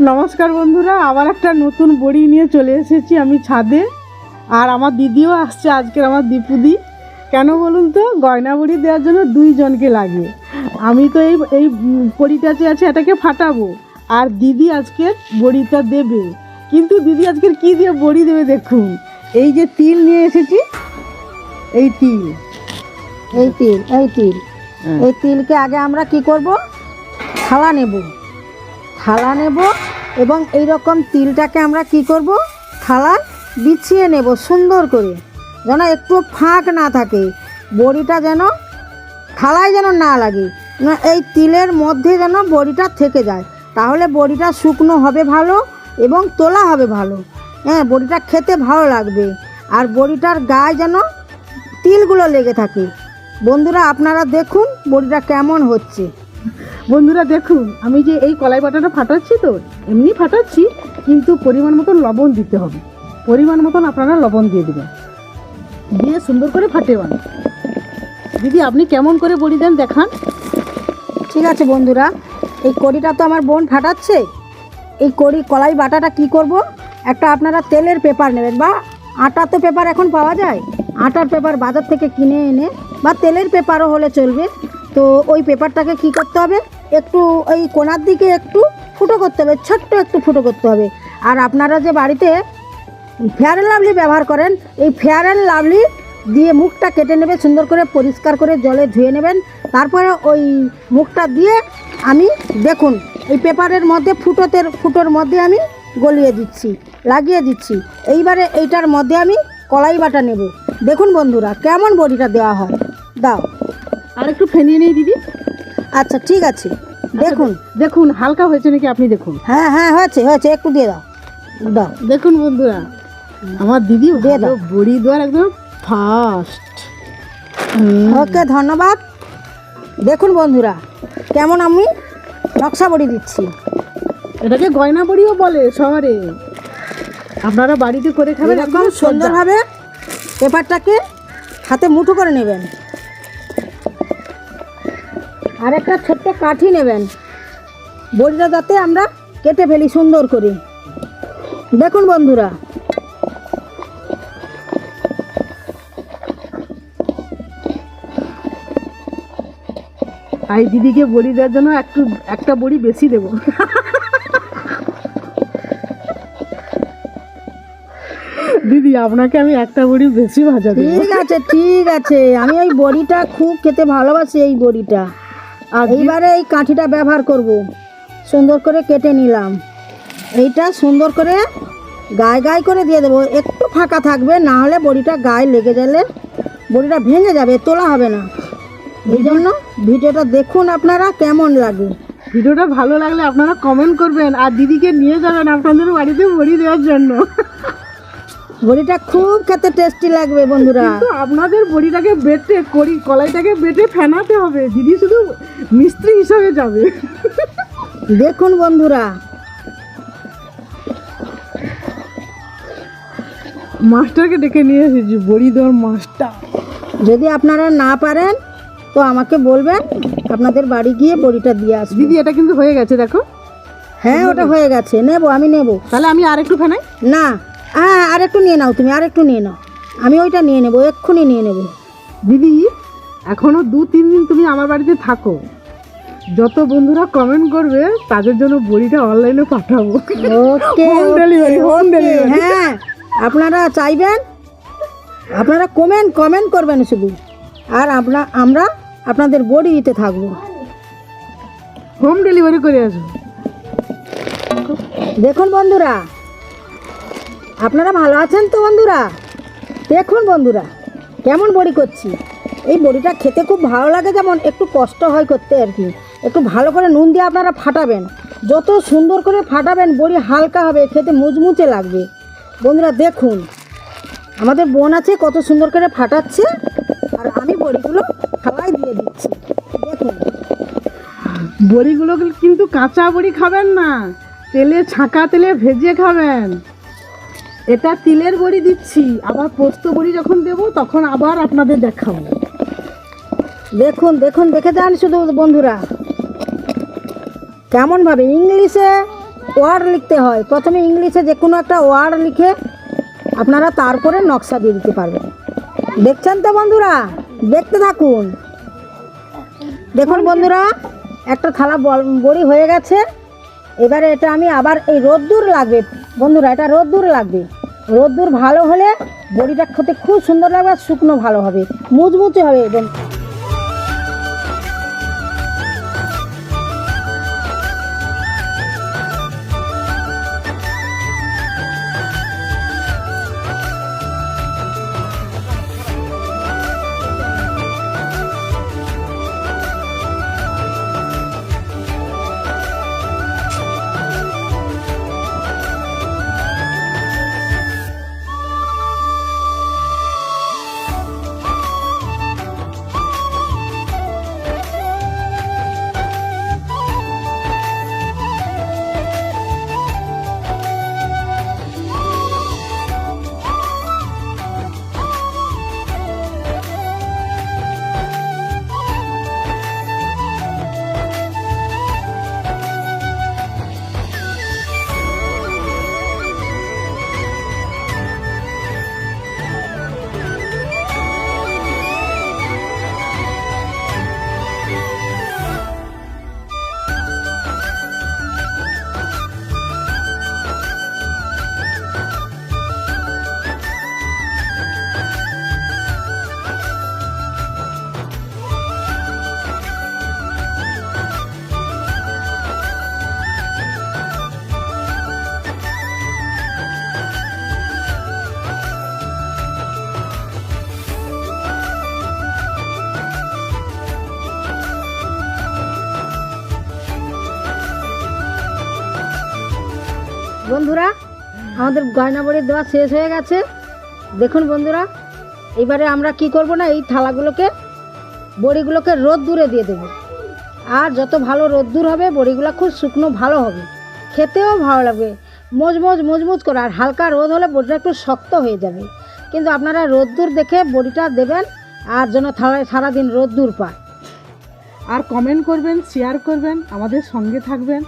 নমস্কার বন্ধুরা আবার একটা নতুন বড়ি নিয়ে চলে এসেছি আমি ছাদে। আর আমার দিদিও আসছে আজকের আমার দীপুদি। কেন বলুন তো গয়না বড়ি দেওয়ার জন্য দুইজনকে লাগে। আমি তো এই এই বড়িটা যে আছে এটাকে ফাটাবো। আর দিদি আজকে বড়িটা দেবে। কিন্তু দিদি আজকের কি দিয়ে বড়ি দেবে দেখুন। এই যে তিল নিয়ে এসেছি এই তিল। এই তিল এই তিল। এই তিলকে আগে আমরা কি করব? থালা নেব। থালা নেব এবং এই রকম তিলটাকে আমরা কি করব? থালা বিছিয়ে নেব সুন্দর করে। যেন একটু ফাঁক না থাকে। বড়িটা যেন, থালায় যেন না লাগে। না, এই তিলের মধ্যে যেন বড়িটা থেকে যায়। তাহলে বড়িটা শুকনো হবে ভালো এবং তোলা হবে ভালো। হ্যাঁ বড়িটা খেতে ভালো লাগবে। আর বড়িটার গায়ে যেন তিলগুলো লেগে থাকে। বন্ধুরা, আপনারা দেখুন বড়িটা কেমন হচ্ছে। বন্ধুরা দেখুন, আমি যে এই কলাই বাটাটা ফাটাচ্ছি তো, এমনি ফাটাচ্ছি, কিন্তু পরিমাণ মতন লবণ দিতে হবে। পরিমাণ মতন আপনারা লবণ দিয়ে দেবেন। দিয়ে সুন্দর করে ফাটেবান দিদি, আপনি কেমন করে বড়ি দেন দেখান। ঠিক আছে বন্ধুরা, এই কড়িটা তো আমার বোন ফাটাচ্ছে। এই কড়ি, কলাই বাটাটা কি করব? একটা আপনারা তেলের পেপার নেবেন বা আটার তো পেপার এখন পাওয়া যায়। আটার পেপার বাজার থেকে কিনে এনে বা তেলের পেপারও হলে চলবে। তো ওই পেপারটাকে কি করতে হবে? একটু ওই কোনার দিকে একটু ফুটো করতে হবে, ছোট্ট একটু ফুটো করতে হবে। আর আপনারা যে বাড়িতে ফেয়ার অ্যান্ড লাভলি ব্যবহার করেন, এই ফেয়ার অ্যান্ড লাভলি দিয়ে মুখটা কেটে নেবে সুন্দর করে পরিষ্কার করে জলে ধুয়ে নেবেন। তারপরে ওই মুখটা দিয়ে আমি দেখুন, এই পেপারের মধ্যে ফুটোতে, ফুটোর মধ্যে আমি গলিয়ে দিচ্ছি, লাগিয়ে দিচ্ছি। এইবারে এইটার মধ্যে আমি কলাই বাটা নেব। দেখুন বন্ধুরা, কেমন বড়িটা দেওয়া হয়। দাও। আর একটু ফেনিয়ে নিই দিদি। আচ্ছা ঠিক আছে। দেখুন। দেখুন হালকা হয়েছে নাকি আপনি দেখুন? হ্যাঁ হ্যাঁ হয়েছে হয়েছে একটু দিয়ে দাও। দাও। দেখুন বন্ধুরা আমার দিদি দিয়ে দাও। বড়ি দেওয়ার একদম ফাস্ট ওকে ধন্যবাদ। দেখুন বন্ধুরা কেমন আমি নকশা বড়ি দিচ্ছি। এটাকে গয়না বড়িও বলে শহরে। আপনারা বাড়িতে করে খাবেন একদম সুন্দরভাবে পেপারটাকে হাতে মুঠো করে নেবেন। আর একটা ছোট্ট কাঠি নেবেন। বড়িটা যাতে আমরা কেটে ফেলি, সুন্দর করে। দেখুন বন্ধুরা। আর এই দিদিকে বড়ি দেওয়ার জন্য একটু, একটা বড়ি বেশি দেবো। দিদি, আপনাকে আমি একটা বড়ি বেশি ভাজা ঠিক আছে ঠিক আছে। আমি ওই বড়িটা খুব খেতে ভালোবাসি, এই বড়িটা। আর এইবারে এই কাঠিটা ব্যবহার করব। সুন্দর করে কেটে নিলাম। এইটা সুন্দর করে গায়ে গায়ে করে দিয়ে দেবো। একটু ফাঁকা থাকবে, না হলে বড়িটা গায়ে লেগে গেলে বড়িটা ভেঙে যাবে, তোলা হবে না। এই জন্য ভিডিওটা দেখুন আপনারা কেমন লাগে। ভিডিওটা ভালো লাগলে আপনারা কমেন্ট করবেন। আর দিদিকে নিয়ে যাবেন আপনাদের বাড়িতে বড়ি দেওয়ার জন্য। বড়িটা খুব খেতে টেস্টি লাগবে বন্ধুরা। কিন্তু আপনাদের বড়িটাকে বেটে করি কলাইটাকে বেটে ফেনাতে হবে। দিদি শুধু মিস্ত্রি হিসাবে যাবে। দেখুন বন্ধুরা। মাস্টারকে ডেকে নিয়ে এসেছি বড়ি দেওয়ার মাস্টার। যদি আপনারা না পারেন তো আমাকে বলবেন আপনাদের বাড়ি গিয়ে বড়িটা দিয়ে আসবি। দিদি এটা কিন্তু হয়ে গেছে দেখো। হ্যাঁ ওটা হয়ে গেছে। নেব আমি নেব। তাহলে আমি আর একটু ফেনাই? না। হ্যাঁ আর একটু নিয়ে নাও তুমি আর একটু নিয়ে নাও। আমি ওইটা নিয়ে নেব এক্ষুনি নিয়ে নেব। দিদি এখনও দু তিন দিন তুমি আমার বাড়িতে থাকো। যত বন্ধুরা কমেন্ট করবে তাদের জন্য বড়িটা অনলাইনে পাঠাবো। ওকে Home delivery, home delivery. হ্যাঁ আপনারা চাইবেন? আপনারা কমেন্ট কমেন্ট করবেন শুধু। আর আপনা আমরা আপনাদের বড়ি দিতে থাকব। হোম ডেলিভারি করে আসব। দেখুন বন্ধুরা আপনারা ভালো আছেন তো বন্ধুরা? দেখুন বন্ধুরা, কেমন বড়ি করছি। এই বড়িটা খেতে খুব ভালো লাগে যেমন একটু কষ্ট হয় করতে আর কি। একটু ভালো করে নুন দিয়ে আপনারা ফাটাবেন। যত সুন্দর করে ফাটাবেন, বড়ি হালকা হবে, খেতে মুচমুচে লাগবে। বন্ধুরা, দেখুন, আমাদের বোন আছে, কত সুন্দর করে ফাটাচ্ছে, আর আমি বড়িগুলো থালায় দিয়ে দিচ্ছি। দেখুন, বড়িগুলো কিন্তু কাঁচা বড়ি খাবেন না, তেলে, ছাঁকা তেলে ভেজে খাবেন। এটা তিলের বড়ি দিচ্ছি, আবার পোস্ত বড়ি যখন দেবো, তখন আবার আপনাদের দেখাবো। দেখুন দেখুন, দেখে যান শুধু বন্ধুরা। কেমনভাবে ইংলিশে ওয়ার্ড লিখতে হয়। প্রথমে ইংলিশে যে কোনো একটা ওয়ার্ড লিখে আপনারা তারপরে নকশা দিয়ে দিতে পারবেন। দেখছেন তো বন্ধুরা? দেখতে থাকুন। দেখুন বন্ধুরা, একটা থালা বড়ি হয়ে গেছে। এবারে এটা আমি আবার এই রোদ্দুর লাগবে। বন্ধুরা, এটা রোদ্দুর লাগবে। রোদ্দুর ভালো হলে বড়িটা খেতে খুব সুন্দর লাগবে আর শুকনো ভালো হবে। মুচমুচে হবে এবং বন্ধুরা, আমাদের গয়না বড়ি দেওয়া শেষ হয়ে গেছে। দেখুন বন্ধুরা, এবারে আমরা কি করব না, এই থালাগুলোকে, বড়িগুলোকে রোদ দূরে দিয়ে দেবো। আর যত ভালো রোদ্দুর হবে, বড়িগুলো খুব শুকনো ভালো হবে। খেতেও ভালো লাগবে। মজমজ, মজমুজ করে, আর হালকা রোদ হলে বড়িটা একটু শক্ত হয়ে যাবে। কিন্তু আপনারা রোদ্দুর দেখে বড়িটা দেবেন, আর যেন থালায় সারাদিন রোদ্দুর পায়। আর কমেন্ট করবেন শেয়ার করবেন, আমাদের সঙ্গে থাকবেন।